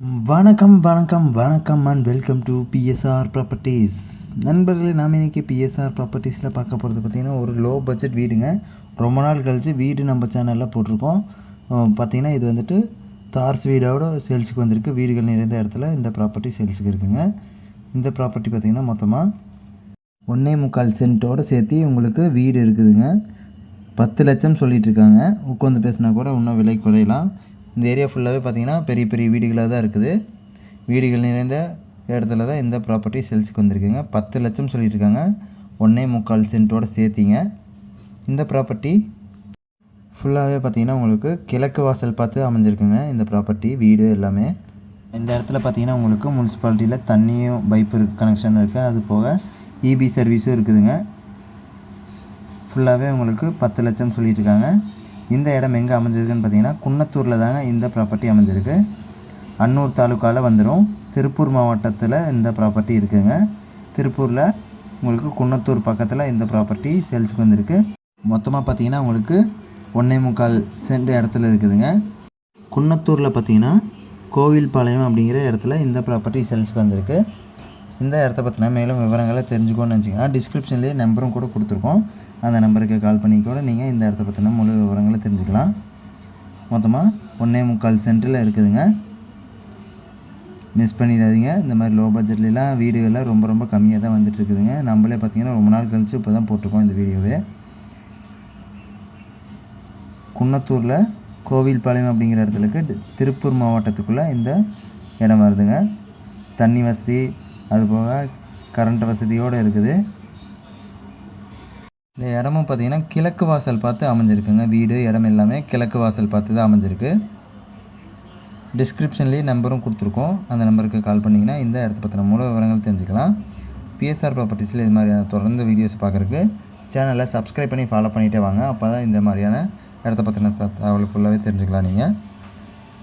வணக்கம் வணக்கம் வணக்கம் and welcome to BSR properties நண்பர்களே நாம் இன்றைக்கி பிஎஸ்ஆர் ப்ராப்பர்ட்டிஸில் பார்க்க போகிறது பார்த்திங்கன்னா ஒரு லோ பட்ஜெட் வீடுங்க. ரொம்ப நாள் கழித்து வீடு நம்ம சேனலில் போட்டிருக்கோம். பார்த்திங்கன்னா இது வந்துட்டு தார்ஸ் வீடோட சேல்ஸுக்கு வந்திருக்கு. வீடுகள் நிறைந்த இடத்துல இந்த ப்ராப்பர்ட்டி சேல்ஸுக்கு இருக்குங்க. இந்த ப்ராப்பர்ட்டி பார்த்திங்கன்னா மொத்தமாக ஒன்றே முக்கால் சென்ட்டோடு சேர்த்து உங்களுக்கு வீடு இருக்குதுங்க. பத்து லட்சம் சொல்லிகிட்ருக்காங்க உட்காந்து பேசினா கூட இன்னும் விலை குறையலாம். இந்த ஏரியா ஃபுல்லாகவே பார்த்தீங்கன்னா பெரிய பெரிய வீடுகளாக தான் இருக்குது. வீடுகள் நிறைந்த இடத்துல தான் இந்த ப்ராப்பர்ட்டி சேல்ஸுக்கு வந்திருக்குங்க. பத்து லட்சம் சொல்லியிருக்காங்க ஒன்றே முக்கால் சென்ட்டோடு சேர்த்திங்க. இந்த ப்ராப்பர்ட்டி ஃபுல்லாகவே பார்த்தீங்கன்னா உங்களுக்கு கிழக்கு வாசல் பார்த்து அமைஞ்சிருக்குங்க. இந்த ப்ராப்பர்ட்டி வீடு எல்லாமே. இந்த இடத்துல பார்த்தீங்கன்னா உங்களுக்கு முனிசிபாலிட்டியில் தண்ணியும் பைப்பு கனெக்ஷன் இருக்குது அது போக இபி சர்வீஸும் இருக்குதுங்க. ஃபுல்லாகவே உங்களுக்கு பத்து லட்சம் சொல்லிட்டுருக்காங்க. இந்த இடம் எங்கே அமைஞ்சிருக்குன்னு பார்த்தீங்கன்னா குன்னத்தூரில் தாங்க இந்த ப்ராப்பர்ட்டி அமைஞ்சிருக்கு. அன்னூர் தாலுக்காவில் வந்துடும் திருப்பூர் மாவட்டத்தில் இந்த ப்ராப்பர்ட்டி இருக்குதுங்க திருப்பூரில் உங்களுக்கு குன்னத்தூர் பக்கத்தில் இந்த ப்ராப்பர்ட்டி சேல்ஸுக்கு வந்திருக்கு. மொத்தமாக பார்த்தீங்கன்னா உங்களுக்கு ஒன்றே முக்கால் சென்ட் இடத்துல இருக்குதுங்க. குன்னத்தூரில் பார்த்தீங்கன்னா கோவில்பாளையம் அப்படிங்கிற இடத்துல இந்த ப்ராப்பர்ட்டி சேல்ஸுக்கு வந்திருக்கு. இந்த இடத்த பற்றின மேலும் விவரங்களை தெரிஞ்சுக்கோன்னு நினச்சிங்கன்னா டிஸ்கிரிப்ஷன்லேயே நம்பரும் கூட கொடுத்துருக்கோம். அந்த நம்பருக்கு கால் பண்ணி கூட நீங்கள் இந்த இடத்த பற்றின முழு விவரங்களை தெரிஞ்சுக்கலாம். மொத்தமாக ஒன்றே முக்கால் சென்டரில் இருக்குதுங்க. மிஸ் பண்ணிடாதீங்க. இந்த மாதிரி லோ பட்ஜெட்லாம் வீடுகள்லாம் ரொம்ப ரொம்ப கம்மியாக தான் வந்துட்டு இருக்குதுங்க. நம்மளே பார்த்தீங்கன்னா ரொம்ப நாள் கழித்து இப்போ தான் போட்டிருக்கோம் இந்த வீடியோவே. குன்னத்தூரில் கோவில்பாளையம் அப்படிங்கிற இடத்துலக்கு திருப்பூர் மாவட்டத்துக்குள்ளே இந்த இடம் வருதுங்க. தண்ணி வசதி அதுபோக கரண்ட் வசதியோடு இருக்குது. இந்த இடமும் பார்த்தீங்கன்னா கிழக்கு வாசல் பார்த்து அமைஞ்சிருக்குங்க. வீடு இடம் எல்லாமே கிழக்கு வாசல் பார்த்து தான் அமைஞ்சிருக்கு. டிஸ்கிரிப்ஷன்லேயே நம்பரும் கொடுத்துருக்கோம். அந்த நம்பருக்கு கால் பண்ணிங்கன்னா இந்த இடத்த பற்றின முழு விவரங்கள் தெரிஞ்சுக்கலாம். பிஎஸ்ஆர் ப்ராப்பர்ட்டிஸில் இது மாதிரியான தொடர்ந்து வீடியோஸ் பார்க்குறக்கு சேனலை சப்ஸ்கிரைப் பண்ணி ஃபாலோ பண்ணிகிட்டே வாங்க. அப்போ தான் இந்த மாதிரியான இடத்த பற்றின ச தகவல் ஃபுல்லாகவே தெரிஞ்சுக்கலாம் நீங்கள்